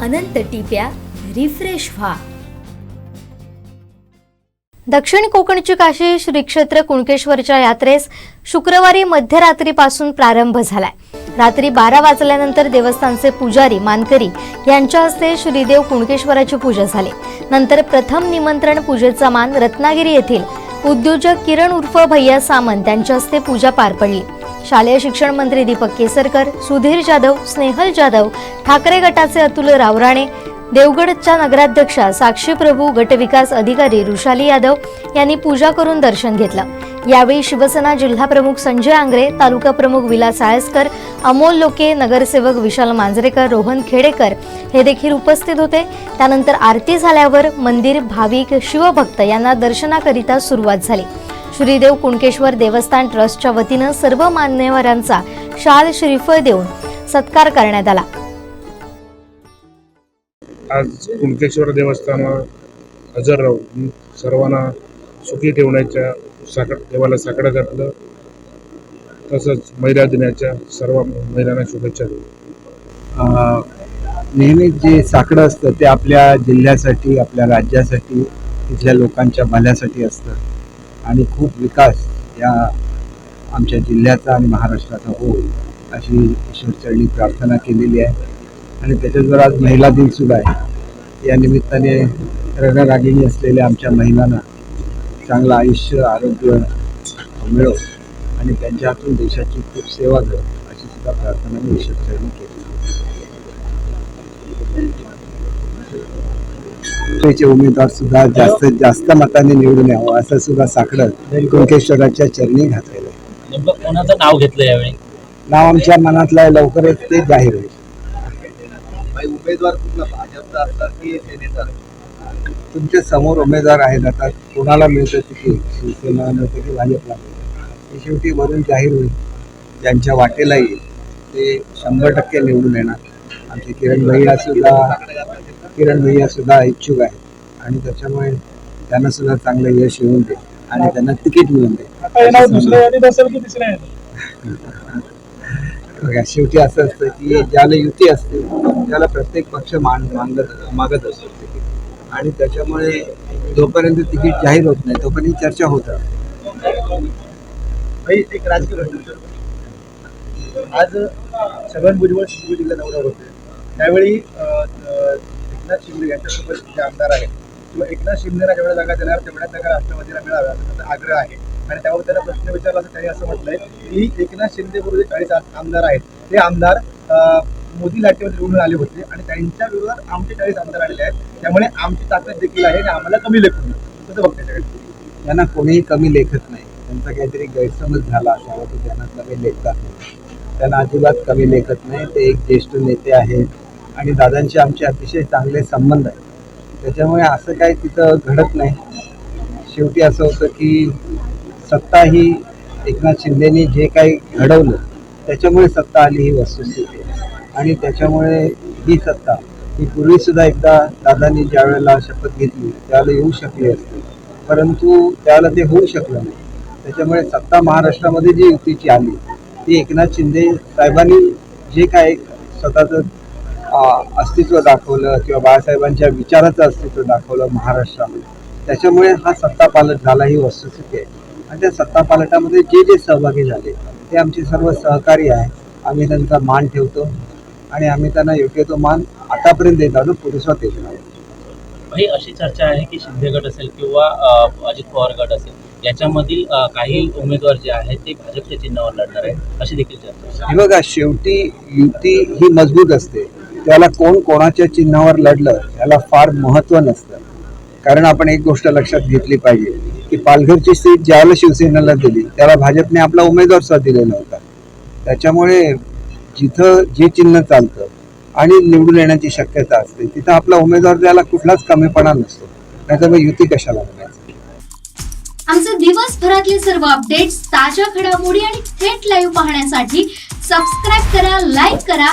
अनंत टिप्या refresh व्हा. दक्षिण कोकणची काशी श्री क्षेत्र कुणकेश्वरच्या यात्रेस शुक्रवारी मध्यरात्रीपासून प्रारंभ झालाय. रात्री बारा वाजल्यानंतर देवस्थानचे पुजारी मानकरी यांच्या हस्ते श्रीदेव कुणकेश्वराची पूजा झाली. नंतर प्रथम निमंत्रण पूजेचा मान रत्नागिरी येथील उद्योजक किरण उर्फ भैया सामंत यांच्या हस्ते पूजा पार पडली. शालेय शिक्षण मंत्री दीपक केसरकर सुधीर जाधव स्नेहल जाधव ठाकरे गटाचे अतुल रावराणे देवगडच्या नगराध्यक्षा साक्षी प्रभू गटविकास अधिकारी रुशाली यादव यांनी पूजा करून दर्शन घेतलं. यावेळी शिवसेना जिल्हा प्रमुख संजय आंग्रे तालुका प्रमुख विलास आळसकर अमोल लोके नगरसेवक विशाल मांजरेकर रोहन खेडेकर हे देखील उपस्थित होते. त्यानंतर आरती झाल्यावर मंदिर भाविक शिवभक्त यांना दर्शनाकरिता सुरुवात झाली. श्रीदेव कुणकेश्वर देवस्थान ट्रस्टच्या वतीनं सर्व मान्यवरांचा शाल श्रीफळ देऊन सत्कार करण्यात आला. आज कुणकेश्वर देवस्थानावर हजर राहून सर्वांना सुखी ठेवण्याच्या साकड देवाला साकडं घातलं. तसंच महिला दिनाच्या सर्व महिलांना शुभेच्छा देऊ. नेहमीच जे साकडं असतं ते आपल्या जिल्ह्यासाठी आपल्या राज्यासाठी तिथल्या लोकांच्या भल्यासाठी असतं. आणि खूप विकास या आमच्या जिल्ह्याचा आणि महाराष्ट्राचा होईल अशी ईश्वरचरणी प्रार्थना केलेली आहे. आणि त्याच्यावर आज महिला दिन सुद्धा आहे. या निमित्ताने रणरागिणी असलेल्या आमच्या महिलांना चांगलं आयुष्य आरोग्य मिळो आणि त्यांच्या हातून देशाची खूप सेवा घडो अशी सुद्धा प्रार्थना मी ईश्वरचरणी केली. चे उमेदवार सुद्धा जास्तीत जास्त मताने निवडून यावं असं सुद्धा साकडं कुणकेश्वराच्या चरणी घातलेलं आहे. नेमकं कोणाचं नाव घेतलं यावेळी? नाव आमच्या मनातलं आहे लवकरच ते जाहीर होईल. उमेदवार कुठला? भाजपचा असतात की सेनेचा तुमच्यासमोर उमेदवार आहेत आता कोणाला मिळतं तिकीट शिवसेना मिळतं की भाजपला? मिळतं हे शेवटी वरून जाहीर होईल. ज्यांच्या वाटेला येईल ते शंभर टक्के निवडून येणार. आमचे किरण भैया सुद्धा किरण भैया सुद्धा इच्छुक आहेत. आणि त्याच्यामुळे त्यांना सुद्धा चांगलं यश येऊन दे आणि त्यांना तिकीट मिळून दे. शेवटी असं असतं की ज्याला युती असते त्याला प्रत्येक पक्ष मान मागत मागत असतो तिकीट. आणि त्याच्यामुळे जोपर्यंत तिकीट जाहीर होत नाही तोपर्यंत चर्चा होत राहते. आज छगन भुजबळ सिंधुदुर्ग जिल्हा दौऱ्यावर होते त्यावेळी एकनाथ शिंदे यांच्यासोबत जे आमदार आहेत किंवा एकनाथ शिंदेना जेवढ्या जागा देणार तेवढ्या जागा राष्ट्रवादीला मिळाव्या असा त्यांचा आग्रह आहे. आणि त्यावर त्यांना प्रश्न विचारला असं त्यांनी असं म्हटलंय की एकनाथ शिंदे बरोबर जे चाळीस आमदार आहेत. ते आमदार मोदी लाटेवर निवडून आले होते आणि त्यांच्या विरोधात आमचे चाळीस आमदार आलेले आहेत. त्यामुळे आमची ताकद देखील आहे आणि आम्हाला कमी लेखून तसं बघते त्यांना कोणीही कमी लेखत नाही. त्यांचा काहीतरी गैरसमज झाला असावा की त्यांना कमी लेखतात नाही. त्यांना अजिबात कमी लेखत नाही. ते एक ज्येष्ठ नेते आहेत. आणि दादांचे आमचे अतिशय चांगले संबंध आहेत. त्याच्यामुळे असं काही तिथं घडत नाही. शेवटी असं होतं की सत्ता ही एकनाथ शिंदेनी जे काही घडवलं त्याच्यामुळे सत्ता आली ही वस्तुस्थिती. आणि त्याच्यामुळे ही सत्ता ही पूर्वीसुद्धा एकदा दादांनी ज्या वेळेला शपथ घेतली त्यावेळेला येऊ शकली असती. परंतु त्याला ते होऊ शकलं नाही. त्याच्यामुळे सत्ता महाराष्ट्रामध्ये जी युतीची आली ती एकनाथ शिंदे साहेबांनी जे काय स्वतःचं अस्तित्व दाखवलं किंवा बाळासाहेबांच्या विचाराचं अस्तित्व दाखवलं महाराष्ट्रामध्ये. त्याच्यामुळे हा सत्ता पालट झाला ही वस्तुस्थिती आहे. आणि त्या सत्ता पालटामध्ये जे जे सहभागी झाले ते आमचे सर्व सहकारी आहे. आम्ही त्यांचा मान ठेवतो आणि आम्ही त्यांना योग्य तो मान आतापर्यंत देत आलो पुरुषात येत नाही. भाई अशी चर्चा आहे की शिंदे गट असेल किंवा अजित पवार गट असेल याच्यामधील काही उमेदवार जे आहेत ते भाजपच्या चिन्हावर लढणार आहेत अशी देखील चर्चा. हे बघा शेवटी युती ही मजबूत असते. त्याला कोण कोणाच्या चिन्हावर लढलं याला फार महत्त्व नसतं. कारण आपण एक गोष्ट लक्षात घेतली पाहिजे की पालघरची सीट ज्याला शिवसेनेला दिली त्याला भाजपने आपला उमेदवार सुद्धा दिलेला होता. त्याच्यामुळे जिथं जे चिन्ह चालतं आणि निवडून येण्याची शक्यता असते तिथं आपला उमेदवार द्यायला कुठलाच कमीपणा नसतो. नाहीतर मग युती कशाला लागणार आमचे दिवसभरातले सर्व अपडेट्स ताज्या घडामोडी आणि थेट लाईव्ह पाहण्यासाठी सबस्क्राईब करा लाईक करा